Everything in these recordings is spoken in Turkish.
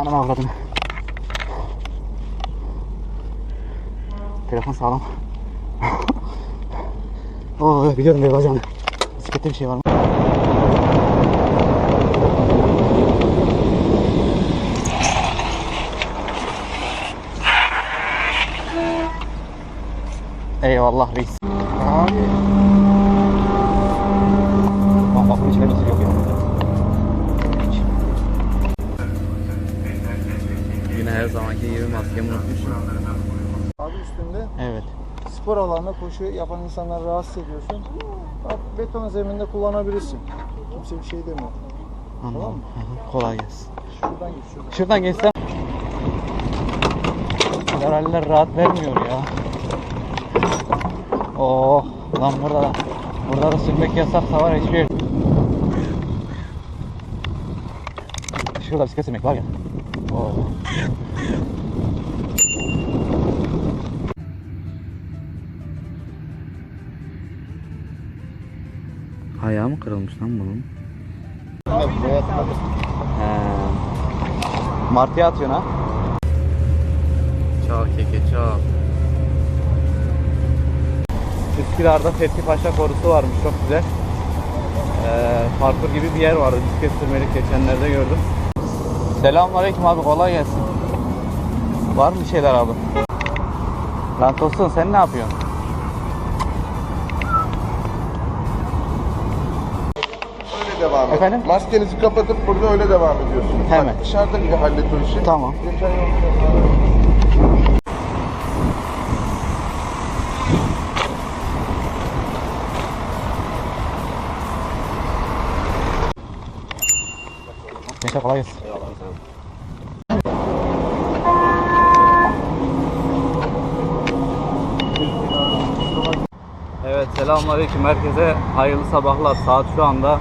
Anam avradım. Telefon sağlam. Oo biliyorum bir bacağını. Bisiklette bir şey var mı? Eyvallah reis. Abi. Maskemi unutmuşum. Adı üstünde Evet. spor alanında koşu yapan insanları rahatsız ediyorsun. Bak, beton zeminde kullanabilirsin. Kimse bir şey demiyor. Anladım. Tamam mı? Hı hı, Kolay gelsin. Şuradan git şuradan. Şuradan geçsem. Herhalde rahat vermiyor ya. Oh lan burada da burada da sürmek yasaksa var ya hiçbir yer. Şurada bisiklet sürmek var ya. Oh. Ayağı mı kırılmış lan bunun? He. Martıya atıyorsun ha? Çok keke çok. Üsküdar'da Fethi Paşa korusu varmış çok güzel. Ee, parkur gibi bir yer vardı bisiklet sürmelik geçenlerde gördüm. Selamünaleyküm abi kolay gelsin. Var mı şeyler abi? Lan Tosun sen ne yapıyorsun? Et. Efendim? Maskenizi kapatıp burada öyle devam ediyorsunuz. Hemen. Bak, dışarıda bir hallet o işi. Tamam. Geçen yol- Gençler kolay gelsin. Evet selamünaleyküm herkese hayırlı sabahlar saat şu anda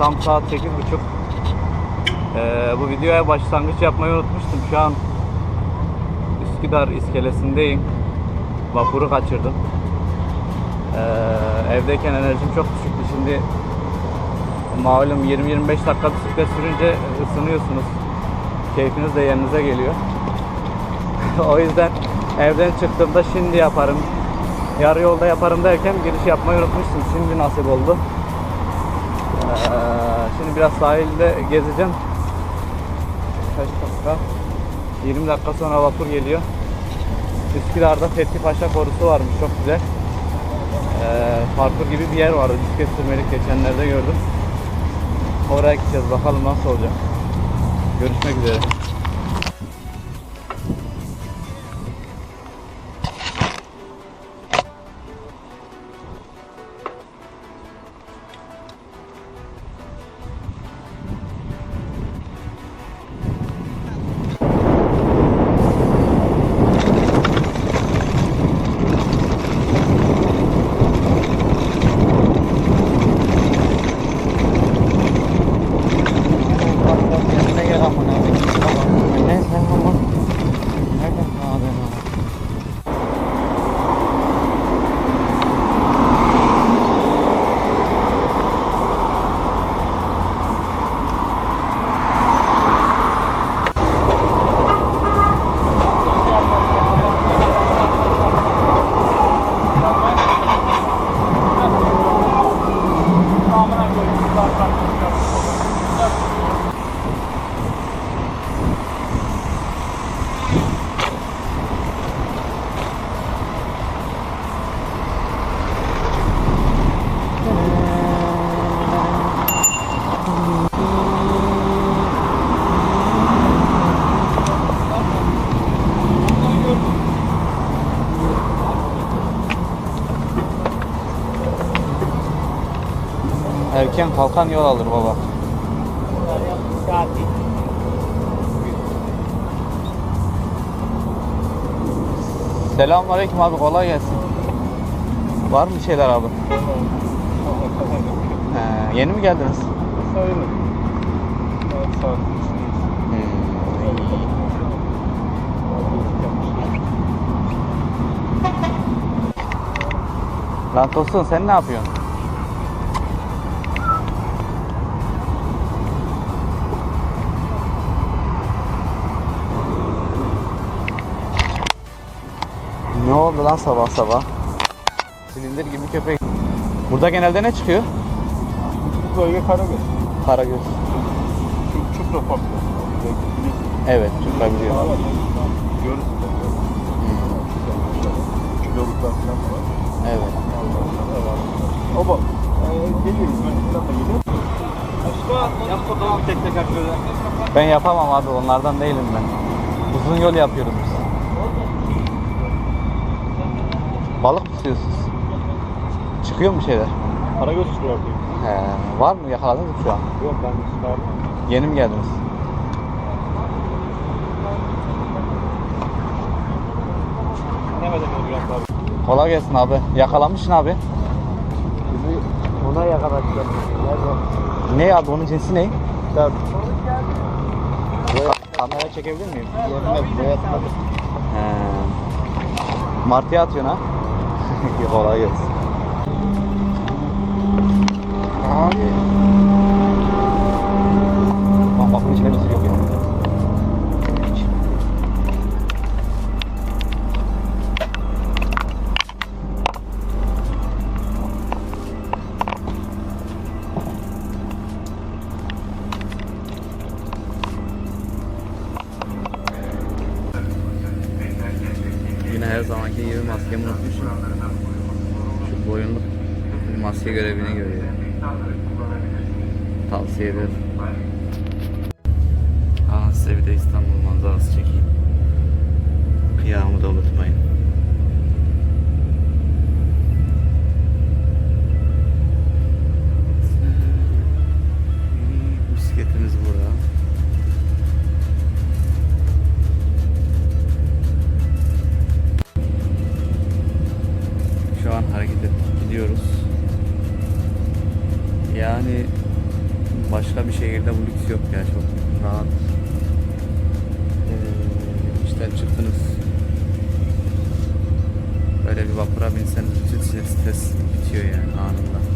tam saat 8.30 ee, bu videoya başlangıç yapmayı unutmuştum şu an Üsküdar iskelesindeyim vapuru kaçırdım ee, evdeyken enerjim çok düşüktü şimdi malum 20-25 dakika bisiklet sürünce ısınıyorsunuz. Keyfiniz de yerinize geliyor. o yüzden evden çıktığımda şimdi yaparım, yarı yolda yaparım derken giriş yapmayı unutmuştum. Şimdi nasip oldu. Ee, şimdi biraz sahilde gezeceğim. Kaç dakika? 20 dakika sonra vapur geliyor. Üsküdar'da Fethi Paşa korusu varmış çok güzel. Ee, parkur gibi bir yer vardı bisiklet sürmelik geçenlerde gördüm. Oraya gideceğiz bakalım nasıl olacak. Görüşmek üzere. Erken kalkan yol alır baba. Selamünaleyküm abi kolay gelsin. Var mı şeyler abi? He, yeni mi geldiniz? Lan Tosun sen ne yapıyorsun? Oldu lan sabah sabah? Silindir gibi köpek. Burada genelde ne çıkıyor? Bu bölge Karagöz. Karagöz. Çok, çok da farklı. Evet. Görürsün. Kiloluklar falan da var. Evet. Ama e, geliyor İzmir'den da geliyor. Başka yap bakalım bir tek teker şöyle. Ben yapamam abi, onlardan değilim ben. Uzun yol yapıyoruz biz. Balık mı tutuyorsunuz? Çıkıyor mu şeyler? Karagöz çıkıyor abi. He, var mı? Yakaladınız mı şu an? Yok ben de çıkardım. Yeni mi geldiniz? Ne bedel oluyor abi? Kolay gelsin abi. Yakalamışsın abi. Ona yakalatacağım. Ne abi onun cinsi ne? Tabii. Kamera çekebilir miyim? Yerine boyatmadı. He. Martıya atıyorsun ha? Kolay gelsin. Abi. Boyunluk maske görevini görüyor. Tavsiye ederim. Aa, size bir de İstanbul manzarası çekeyim. Kıyamı da unutmayın. Vapura binseniz bütün stres bitiyor yani anında.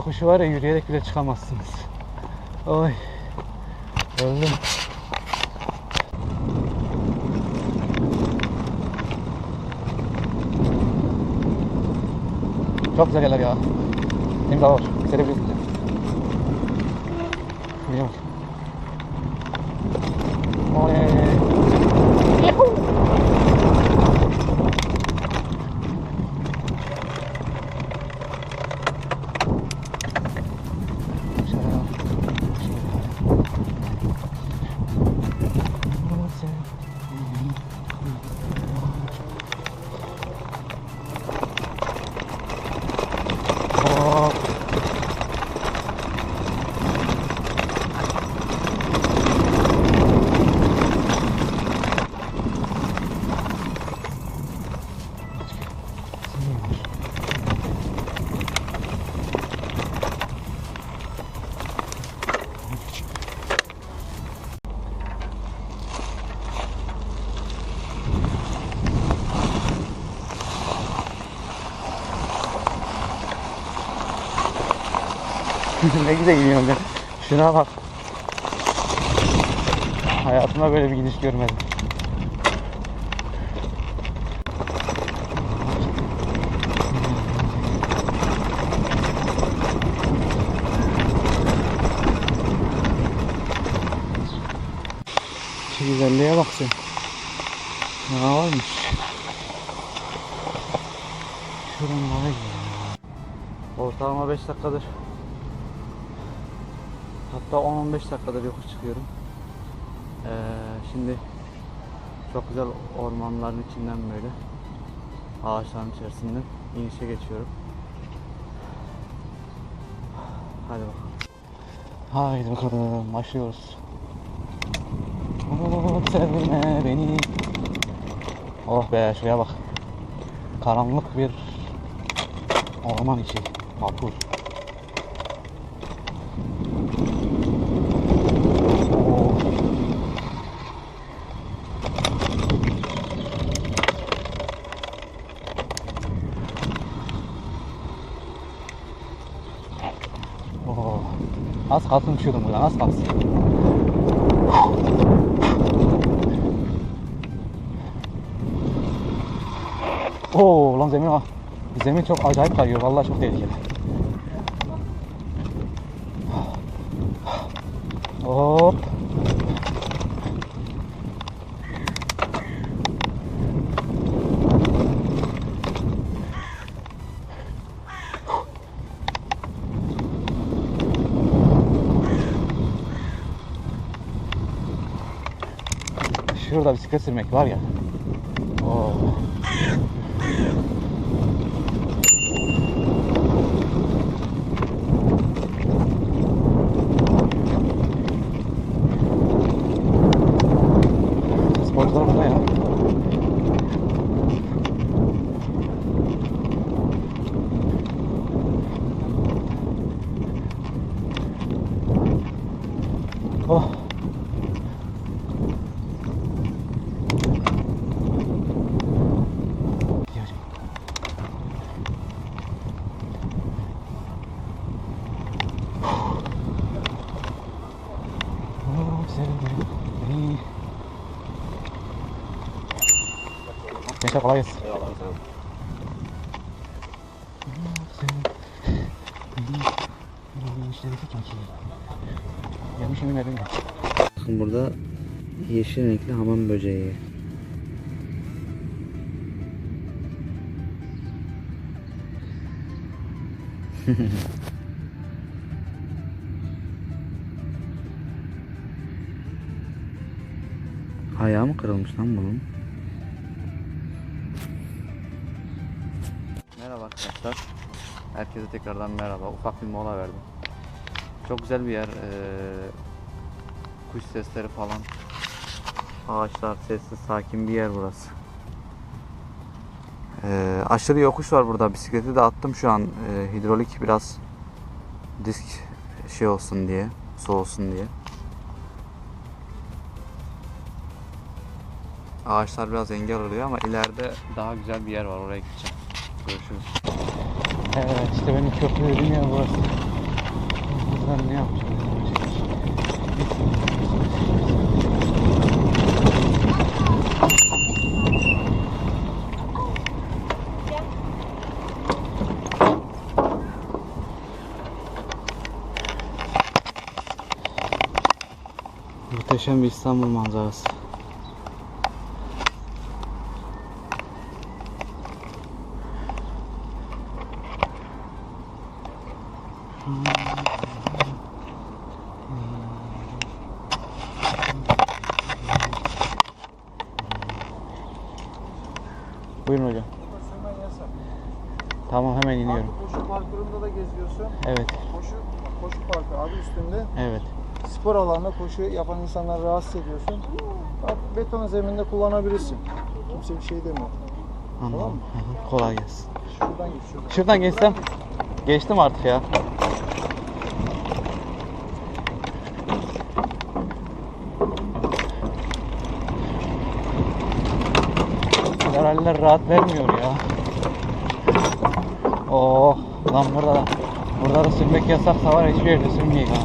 Yokuşu var ya yürüyerek bile çıkamazsınız. Oy. Öldüm. Çok güzel yerler ya. İmza var. Sevebilirsin. Biliyorum. Oley. ne güzel gidiyorum ben. Şuna bak. Hayatımda böyle bir gidiş görmedim. Güzelliğe bak sen. Ne varmış? Şuranın var ya. Ortalama 5 dakikadır. Hatta 10-15 dakikadır yokuş çıkıyorum. Ee, şimdi çok güzel ormanların içinden böyle ağaçların içerisinden inişe geçiyorum. Hadi bakalım. Haydi bakalım başlıyoruz. Sevme beni. Oh be şuraya bak. Karanlık bir orman içi. Vapur. Oh. Oh. Az kalsın düşüyordum buradan az kalsın. Oo lan zemin var. Zemin çok acayip kayıyor. Vallahi çok tehlikeli. Hop. Şurada bisiklet sürmek var ya. Oo. Sporcular burada ya. Oh. Gidiyorum. Oh, sevdim. Gençler kolay gelsin. Bakın burada yeşil renkli hamam böceği. Ayağı mı kırılmış lan bunun? Arkadaşlar. Herkese tekrardan merhaba. Ufak bir mola verdim. Çok güzel bir yer. Ee, kuş sesleri falan. Ağaçlar sessiz, sakin bir yer burası. Ee, aşırı yokuş var burada. Bisikleti de attım şu an. Ee, hidrolik biraz disk şey olsun diye, soğusun diye. Ağaçlar biraz engel oluyor ama ileride daha güzel bir yer var. Oraya gideceğim. Görüşürüz. Evet işte benim köprü dediğim yer burası. Buradan ne yapacağım? Muhteşem bir İstanbul manzarası. Buyurun hocam. Sürmen yasak. Tamam hemen iniyorum. Artık koşu parkurunda da geziyorsun. Evet, Koşu, koşu parkı adı üstünde. evet. Spor alanında koşu yapan insanları rahatsız ediyorsun. Bak, beton zeminde kullanabilirsin. Kimse bir şey demiyor. Anladım. Tamam mı? Hı hı, Kolay gelsin. Şuradan git şuradan. Şuradan geçsem. Geçtim artık ya. Herhaller rahat vermiyor ya. Oh, lan burada da burada da sürmek yasaksa var hiçbir yerde sürmeyeyim ha.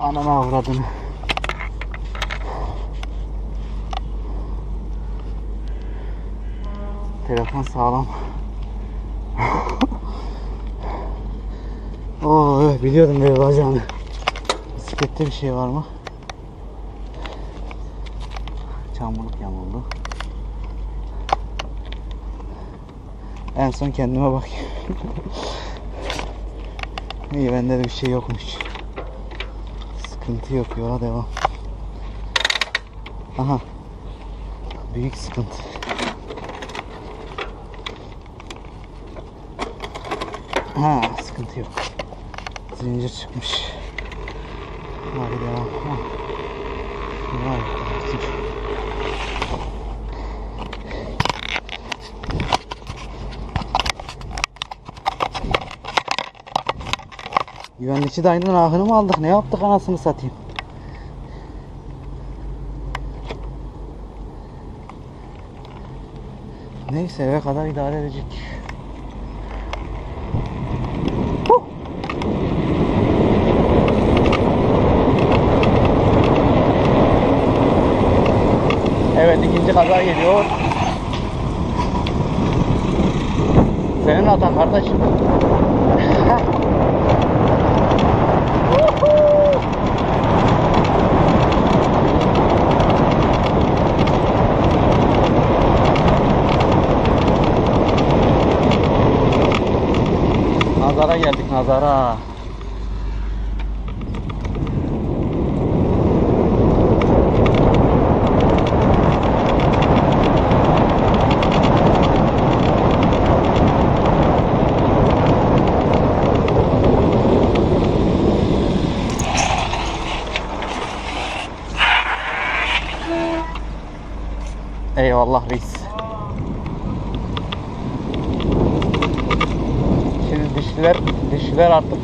Ananı avradını. Telefon sağlam. oh evet, biliyordum böyle olacağını. Bisiklet Bisiklette bir şey var mı? Çamurluk yamuldu. En son kendime bakayım. İyi bende de bir şey yokmuş. Sıkıntı yok yola devam. Aha. Büyük sıkıntı. Ha sıkıntı yok. Zincir çıkmış. Hadi devam. Vay, dur. Güvenlikçi dayının ahını mı aldık? Ne yaptık anasını satayım? Neyse eve kadar idare edecek. Huh! Evet ikinci kaza geliyor. Senin hatan kardeşim. Nazara geldik nazara. Eyvallah reis. Şimdi dişliler, dişliler artık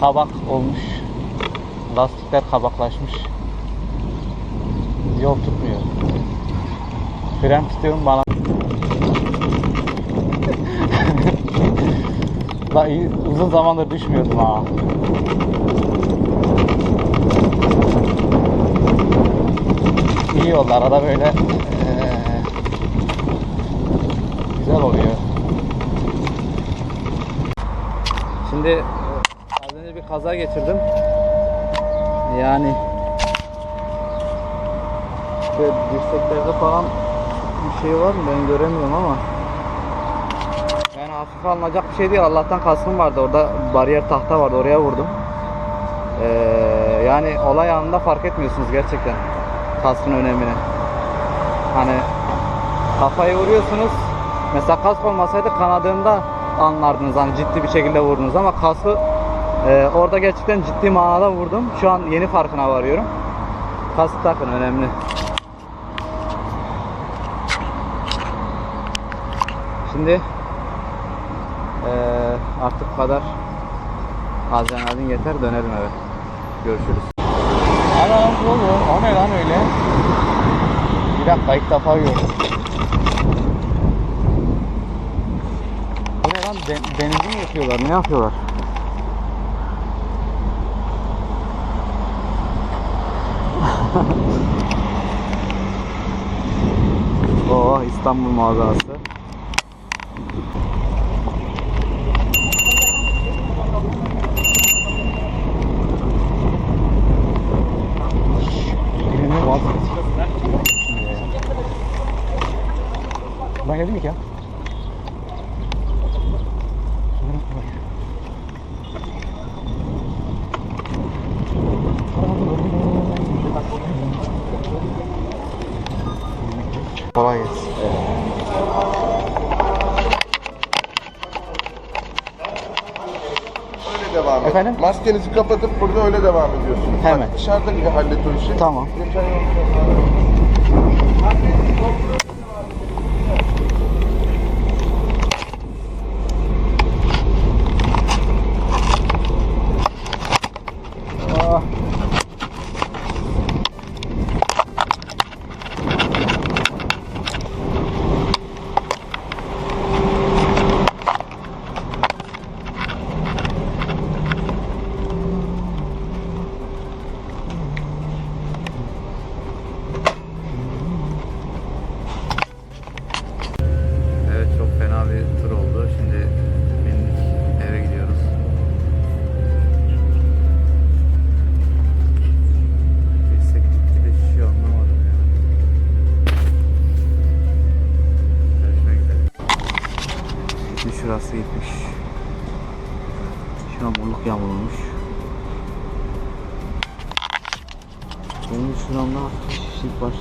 kabak olmuş. Lastikler kabaklaşmış. Yol tutmuyor. Fren tutuyorum bana. La iyi, uzun zamandır düşmüyordum ha. İyi yollar arada böyle eee, güzel oluyor. Şimdi e, az önce bir kaza geçirdim. Yani işte dirseklerde falan bir şey var mı ben göremiyorum ama yani hafife alınacak bir şey değil. Allah'tan kaskım vardı. Orada bariyer tahta vardı. Oraya vurdum. Ee, yani olay anında fark etmiyorsunuz gerçekten kaskın önemini. Hani kafayı vuruyorsunuz. Mesela kask olmasaydı kanadığında anlardınız hani ciddi bir şekilde vurdunuz ama kaskı e, orada gerçekten ciddi manada vurdum. Şu an yeni farkına varıyorum. Kask takın önemli. Şimdi e, artık kadar adrenalin yeter dönelim eve. Görüşürüz. Anam oğlum o ne lan öyle? Bir dakika ilk defa gördüm. Bu ne lan Den- benzin mi yapıyorlar ne yapıyorlar? oh İstanbul mağazası. Birini vazgeç. Ben geldim mi ki ya? Kolay gelsin. Öyle devam et. Efendim? Maskenizi kapatıp burada öyle devam ediyorsunuz. Hemen. Bak, dışarıda bir hallet o işi. Tamam. Geçen yol-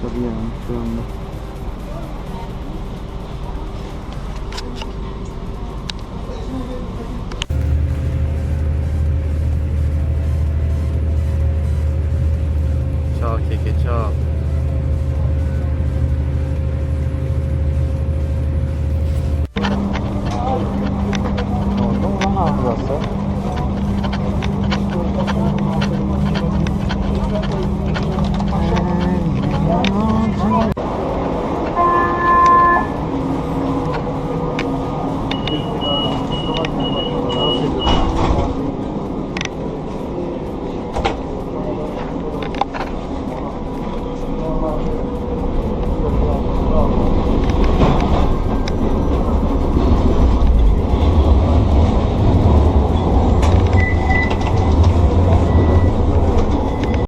Benim şuramda